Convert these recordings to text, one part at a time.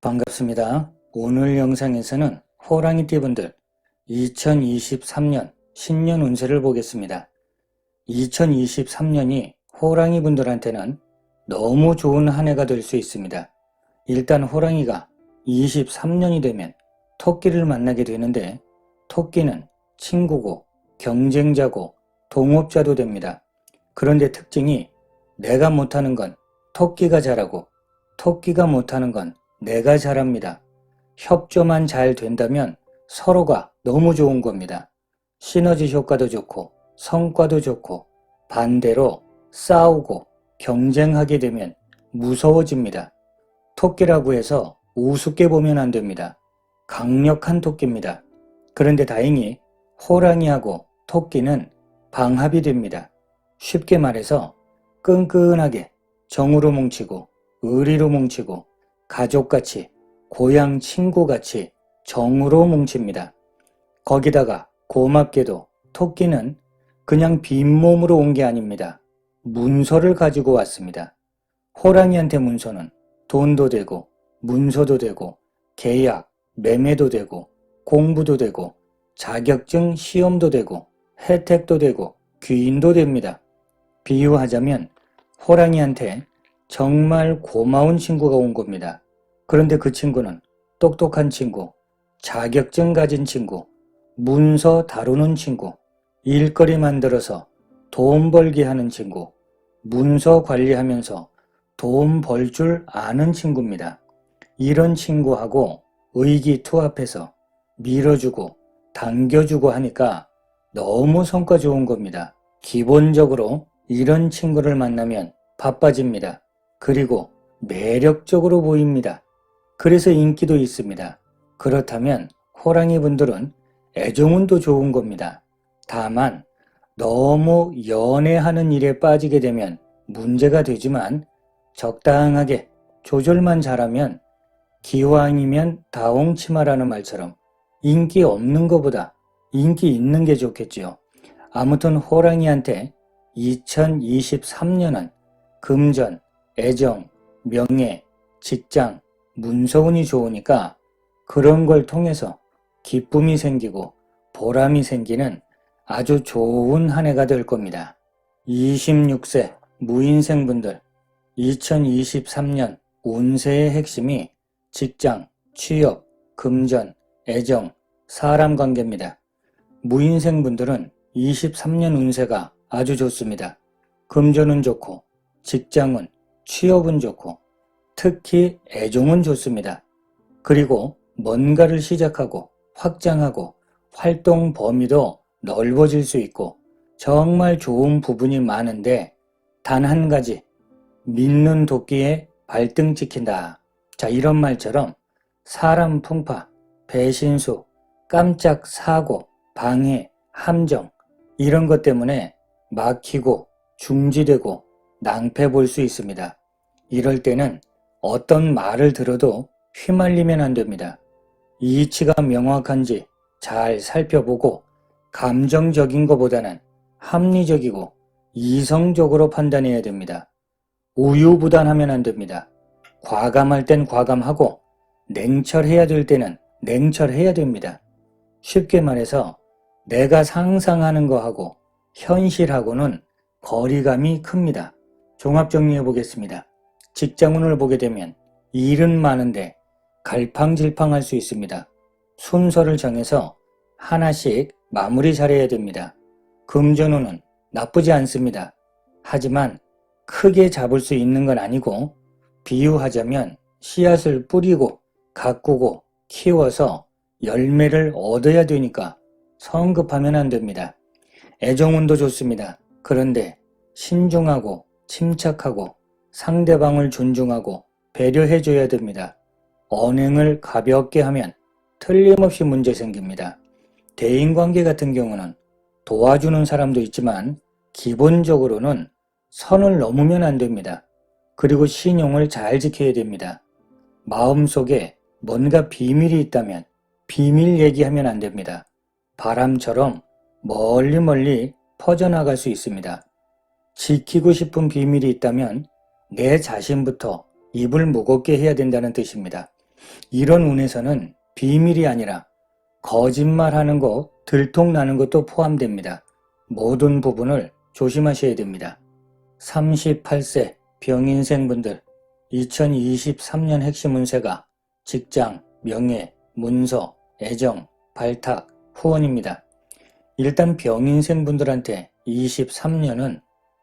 반갑습니다. 오늘 영상에서는 호랑이띠분들 2023년 신년 운세를 보겠습니다. 2023년이 호랑이분들한테는 너무 좋은 한 해가 될 수 있습니다. 일단 호랑이가 23년이 되면 토끼를 만나게 되는데 토끼는 친구고 경쟁자고 동업자도 됩니다. 그런데 특징이 내가 못하는 건 토끼가 잘하고 토끼가 못하는 건 내가 잘합니다. 협조만 잘 된다면 서로가 너무 좋은 겁니다. 시너지 효과도 좋고 성과도 좋고 반대로 싸우고 경쟁하게 되면 무서워집니다. 토끼라고 해서 우습게 보면 안 됩니다. 강력한 토끼입니다. 그런데 다행히 호랑이하고 토끼는 방합이 됩니다. 쉽게 말해서 끈끈하게 정으로 뭉치고 의리로 뭉치고 가족같이 고향 친구같이 정으로 뭉칩니다. 거기다가 고맙게도 토끼는 그냥 빈몸으로 온 게 아닙니다. 문서를 가지고 왔습니다. 호랑이한테 문서는 돈도 되고 문서도 되고 계약, 매매도 되고 공부도 되고 자격증 시험도 되고 혜택도 되고 귀인도 됩니다. 비유하자면 호랑이한테 정말 고마운 친구가 온 겁니다. 그런데 그 친구는 똑똑한 친구, 자격증 가진 친구, 문서 다루는 친구, 일거리 만들어서 돈 벌게 하는 친구, 문서 관리하면서 돈 벌 줄 아는 친구입니다. 이런 친구하고 의기투합해서 밀어주고 당겨주고 하니까 너무 성과 좋은 겁니다. 기본적으로 이런 친구를 만나면 바빠집니다. 그리고 매력적으로 보입니다. 그래서 인기도 있습니다. 그렇다면 호랑이 분들은 애정운도 좋은 겁니다. 다만 너무 연애하는 일에 빠지게 되면 문제가 되지만 적당하게 조절만 잘하면 기왕이면 다홍치마라는 말처럼 인기 없는 것보다 인기 있는 게 좋겠지요. 아무튼 호랑이한테 2023년은 금전, 애정, 명예, 직장, 문서운이 좋으니까 그런 걸 통해서 기쁨이 생기고 보람이 생기는 아주 좋은 한 해가 될 겁니다. 26세 무인생분들 2023년 운세의 핵심이 직장, 취업, 금전, 애정, 사람 관계입니다. 무인생분들은 23년 운세가 아주 좋습니다. 금전은 좋고 직장은 취업은 좋고 특히 애종은 좋습니다. 그리고 뭔가를 시작하고 확장하고 활동 범위도 넓어질 수 있고 정말 좋은 부분이 많은데 단 한 가지 믿는 도끼에 발등 찍힌다. 자 이런 말처럼 사람 풍파, 배신수, 깜짝 사고, 방해, 함정 이런 것 때문에 막히고 중지되고 낭패 볼 수 있습니다. 이럴 때는 어떤 말을 들어도 휘말리면 안 됩니다. 이치가 명확한지 잘 살펴보고 감정적인 것보다는 합리적이고 이성적으로 판단해야 됩니다. 우유부단하면 안 됩니다. 과감할 땐 과감하고 냉철해야 될 때는 냉철해야 됩니다. 쉽게 말해서 내가 상상하는 거하고 현실하고는 거리감이 큽니다. 종합 정리해 보겠습니다. 직장운을 보게 되면 일은 많은데 갈팡질팡할 수 있습니다. 순서를 정해서 하나씩 마무리 잘해야 됩니다. 금전운은 나쁘지 않습니다. 하지만 크게 잡을 수 있는 건 아니고 비유하자면 씨앗을 뿌리고 가꾸고 키워서 열매를 얻어야 되니까 성급하면 안 됩니다. 애정운도 좋습니다. 그런데 신중하고 침착하고 상대방을 존중하고 배려해줘야 됩니다. 언행을 가볍게 하면 틀림없이 문제 생깁니다. 대인관계 같은 경우는 도와주는 사람도 있지만 기본적으로는 선을 넘으면 안 됩니다. 그리고 신용을 잘 지켜야 됩니다. 마음속에 뭔가 비밀이 있다면 비밀 얘기하면 안 됩니다. 바람처럼 멀리 멀리 퍼져나갈 수 있습니다. 지키고 싶은 비밀이 있다면 내 자신부터 입을 무겁게 해야 된다는 뜻입니다. 이런 운에서는 비밀이 아니라 거짓말하는 거, 들통나는 것도 포함됩니다. 모든 부분을 조심하셔야 됩니다. 38세 병인생분들 2023년 핵심 운세가 직장, 명예, 문서, 애정, 발탁, 후원입니다. 일단 병인생분들한테 23년은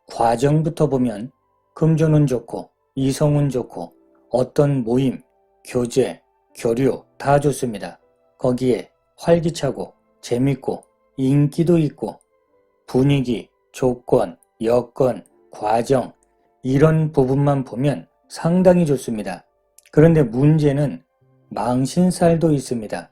과정부터 보면 금전운 좋고 이성운 좋고 어떤 모임, 교제, 교류 다 좋습니다. 거기에 활기차고 재밌고 인기도 있고 분위기, 조건, 여건, 과정 이런 부분만 보면 상당히 좋습니다. 그런데 문제는 망신살도 있습니다.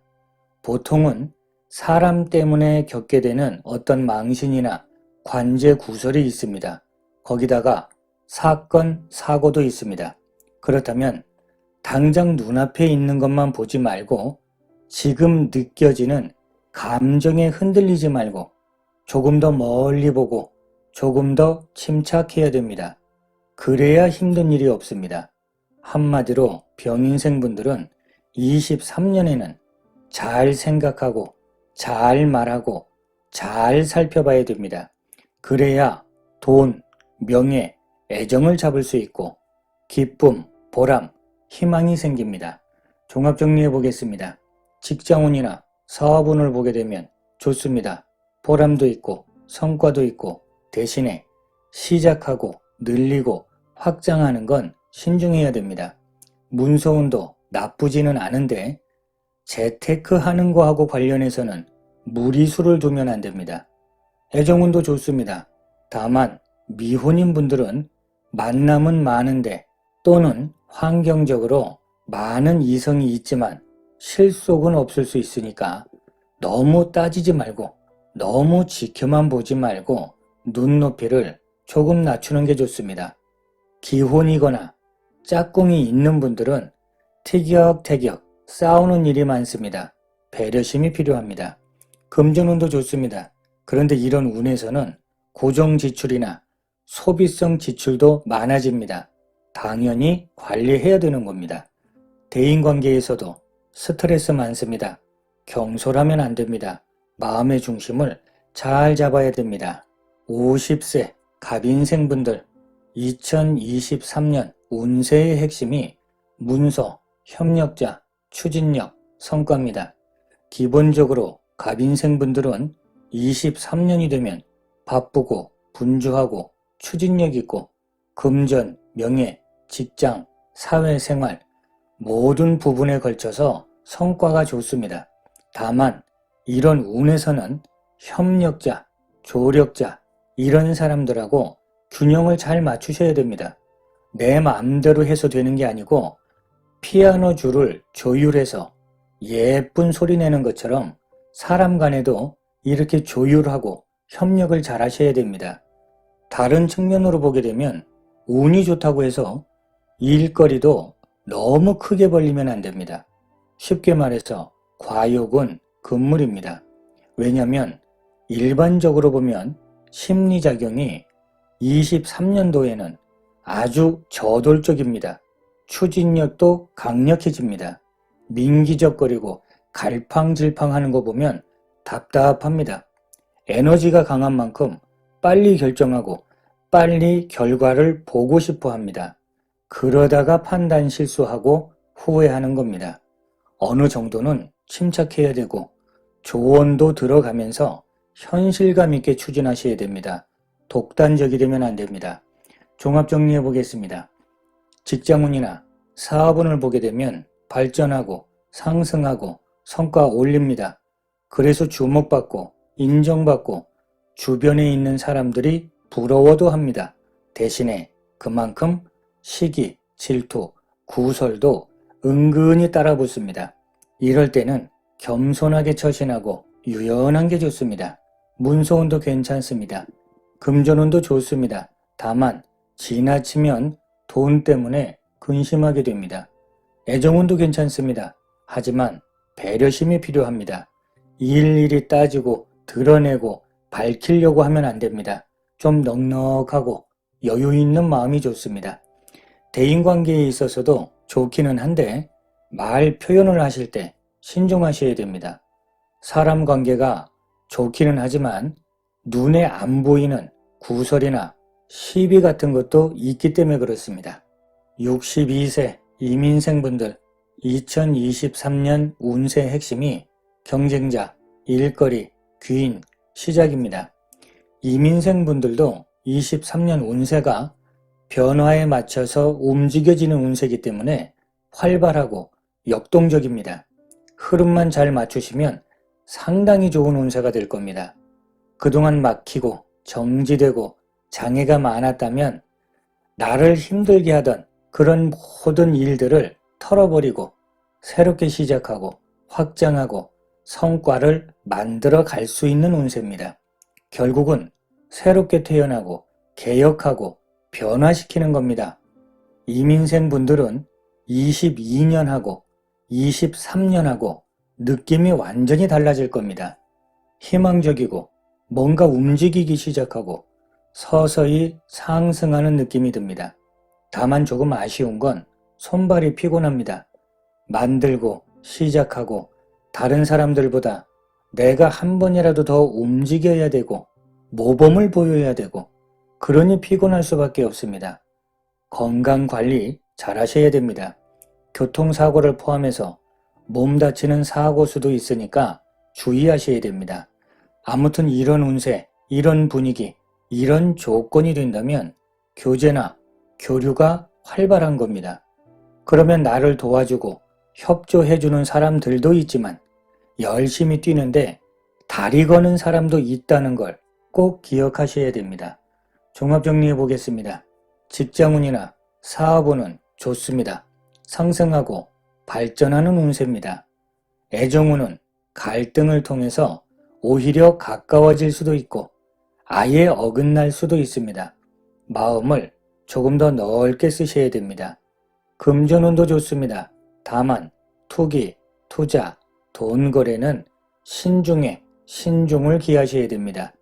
보통은 사람 때문에 겪게 되는 어떤 망신이나 관제 구설이 있습니다. 거기다가 사건, 사고도 있습니다. 그렇다면 당장 눈앞에 있는 것만 보지 말고 지금 느껴지는 감정에 흔들리지 말고 조금 더 멀리 보고 조금 더 침착해야 됩니다. 그래야 힘든 일이 없습니다. 한마디로 병인생분들은 23년에는 잘 생각하고 잘 말하고 잘 살펴봐야 됩니다. 그래야 돈, 명예, 애정을 잡을 수 있고 기쁨, 보람, 희망이 생깁니다. 종합 정리해 보겠습니다. 직장운이나 사업운을 보게 되면 좋습니다. 보람도 있고 성과도 있고 대신에 시작하고 늘리고 확장하는 건 신중해야 됩니다. 문서운도 나쁘지는 않은데 재테크하는 거하고 관련해서는 무리수를 두면 안 됩니다. 애정운도 좋습니다. 다만 미혼인 분들은 만남은 많은데 또는 환경적으로 많은 이성이 있지만 실속은 없을 수 있으니까 너무 따지지 말고 너무 지켜만 보지 말고 눈높이를 조금 낮추는 게 좋습니다. 기혼이거나 짝꿍이 있는 분들은 티격태격 싸우는 일이 많습니다. 배려심이 필요합니다. 금전운도 좋습니다. 그런데 이런 운에서는 고정 지출이나 소비성 지출도 많아집니다. 당연히 관리해야 되는 겁니다. 대인관계에서도 스트레스 많습니다. 경솔하면 안 됩니다. 마음의 중심을 잘 잡아야 됩니다. 50세 갑인생분들 2023년 운세의 핵심이 문서, 협력자, 추진력, 성과입니다. 기본적으로 갑인생분들은 23년이 되면 바쁘고 분주하고 추진력 있고 금전, 명예, 직장, 사회생활 모든 부분에 걸쳐서 성과가 좋습니다. 다만 이런 운에서는 협력자, 조력자 이런 사람들하고 균형을 잘 맞추셔야 됩니다. 내 마음대로 해서 되는 게 아니고 피아노 줄을 조율해서 예쁜 소리 내는 것처럼 사람 간에도 이렇게 조율하고 협력을 잘 하셔야 됩니다. 다른 측면으로 보게 되면 운이 좋다고 해서 일거리도 너무 크게 벌리면 안 됩니다. 쉽게 말해서 과욕은 금물입니다. 왜냐하면 일반적으로 보면 심리작용이 23년도에는 아주 저돌적입니다. 추진력도 강력해집니다. 민기적거리고 갈팡질팡하는 거 보면 답답합니다. 에너지가 강한 만큼 빨리 결정하고 빨리 결과를 보고 싶어 합니다. 그러다가 판단 실수하고 후회하는 겁니다. 어느 정도는 침착해야 되고 조언도 들어가면서 현실감 있게 추진하셔야 됩니다. 독단적이 되면 안 됩니다. 종합 정리해 보겠습니다. 직장운이나 사업운을 보게 되면 발전하고 상승하고 성과 올립니다. 그래서 주목받고 인정받고 주변에 있는 사람들이 부러워도 합니다. 대신에 그만큼 시기, 질투, 구설도 은근히 따라붙습니다. 이럴 때는 겸손하게 처신하고 유연한 게 좋습니다. 문서운도 괜찮습니다. 금전운도 좋습니다. 다만 지나치면 돈 때문에 근심하게 됩니다. 애정운도 괜찮습니다. 하지만 배려심이 필요합니다. 일일이 따지고 드러내고 밝히려고 하면 안 됩니다. 좀 넉넉하고 여유 있는 마음이 좋습니다. 대인관계에 있어서도 좋기는 한데 말 표현을 하실 때 신중하셔야 됩니다. 사람 관계가 좋기는 하지만 눈에 안 보이는 구설이나 시비 같은 것도 있기 때문에 그렇습니다. 62세 이민생분들 2023년 운세 핵심이 경쟁자, 일거리, 귀인, 시작입니다. 이민생 분들도 23년 운세가 변화에 맞춰서 움직여지는 운세이기 때문에 활발하고 역동적입니다. 흐름만 잘 맞추시면 상당히 좋은 운세가 될 겁니다. 그동안 막히고 정지되고 장애가 많았다면 나를 힘들게 하던 그런 모든 일들을 털어버리고 새롭게 시작하고 확장하고 성과를 만들어 갈 수 있는 운세입니다. 결국은 새롭게 태어나고 개혁하고 변화시키는 겁니다. 이민생 분들은 22년하고 23년하고 느낌이 완전히 달라질 겁니다. 희망적이고 뭔가 움직이기 시작하고 서서히 상승하는 느낌이 듭니다. 다만 조금 아쉬운 건 손발이 피곤합니다. 만들고 시작하고 다른 사람들보다 내가 한 번이라도 더 움직여야 되고 모범을 보여야 되고 그러니 피곤할 수밖에 없습니다. 건강 관리 잘 하셔야 됩니다. 교통사고를 포함해서 몸 다치는 사고 수도 있으니까 주의하셔야 됩니다. 아무튼 이런 운세, 이런 분위기, 이런 조건이 된다면 교제나 교류가 활발한 겁니다. 그러면 나를 도와주고 협조해주는 사람들도 있지만 열심히 뛰는데 다리 거는 사람도 있다는 걸 꼭 기억하셔야 됩니다. 종합 정리해 보겠습니다. 직장운이나 사업운은 좋습니다. 상승하고 발전하는 운세입니다. 애정운은 갈등을 통해서 오히려 가까워질 수도 있고 아예 어긋날 수도 있습니다. 마음을 조금 더 넓게 쓰셔야 됩니다. 금전운도 좋습니다. 다만 투기, 투자, 돈 거래는 신중에 신중을 기하셔야 됩니다.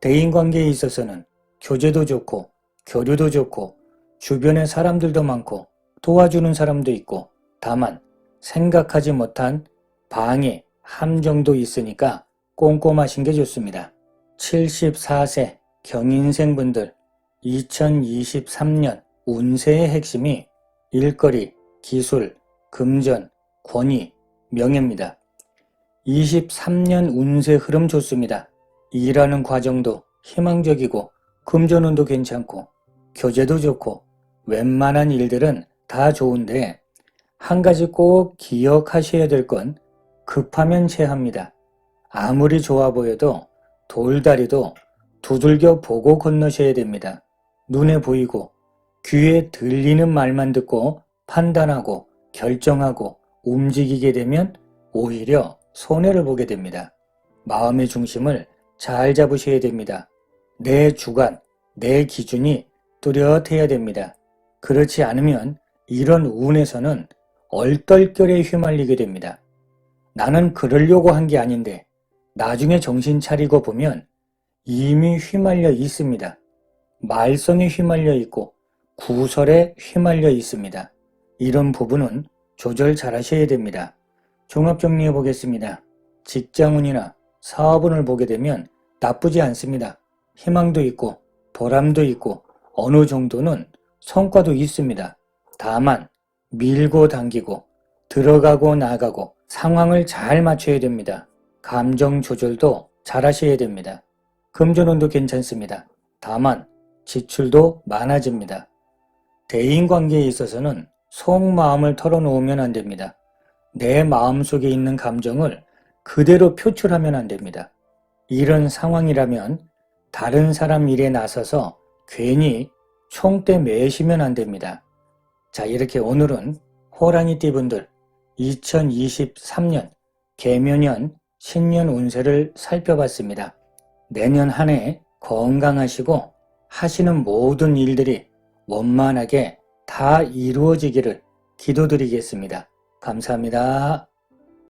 대인관계에 있어서는 교제도 좋고 교류도 좋고 주변에 사람들도 많고 도와주는 사람도 있고 다만 생각하지 못한 방해, 함정도 있으니까 꼼꼼하신 게 좋습니다. 74세 경인생분들 2023년 운세의 핵심이 일거리, 기술, 금전, 권위, 명예입니다. 23년 운세 흐름 좋습니다. 일하는 과정도 희망적이고 금전운도 괜찮고 교제도 좋고 웬만한 일들은 다 좋은데 한 가지 꼭 기억하셔야 될 건 급하면 체합니다. 아무리 좋아 보여도 돌다리도 두들겨 보고 건너셔야 됩니다. 눈에 보이고 귀에 들리는 말만 듣고 판단하고 결정하고 움직이게 되면 오히려 손해를 보게 됩니다. 마음의 중심을 잘 잡으셔야 됩니다. 내 주관, 내 기준이 뚜렷해야 됩니다. 그렇지 않으면 이런 운에서는 얼떨결에 휘말리게 됩니다. 나는 그러려고 한 게 아닌데 나중에 정신 차리고 보면 이미 휘말려 있습니다. 말썽에 휘말려 있고 구설에 휘말려 있습니다. 이런 부분은 조절 잘 하셔야 됩니다. 종합 정리해 보겠습니다. 직장운이나 사업운을 보게 되면 나쁘지 않습니다. 희망도 있고 보람도 있고 어느 정도는 성과도 있습니다. 다만 밀고 당기고 들어가고 나가고 상황을 잘 맞춰야 됩니다. 감정 조절도 잘 하셔야 됩니다. 금전운도 괜찮습니다. 다만 지출도 많아집니다. 대인 관계에 있어서는 속마음을 털어놓으면 안 됩니다. 내 마음속에 있는 감정을 그대로 표출하면 안 됩니다. 이런 상황이라면 다른 사람 일에 나서서 괜히 총대 매시면 안 됩니다. 자, 이렇게 오늘은 호랑이 띠 분들 2023년 개묘년 신년 운세를 살펴봤습니다. 내년 한 해 건강하시고 하시는 모든 일들이 원만하게 다 이루어지기를 기도드리겠습니다. 감사합니다.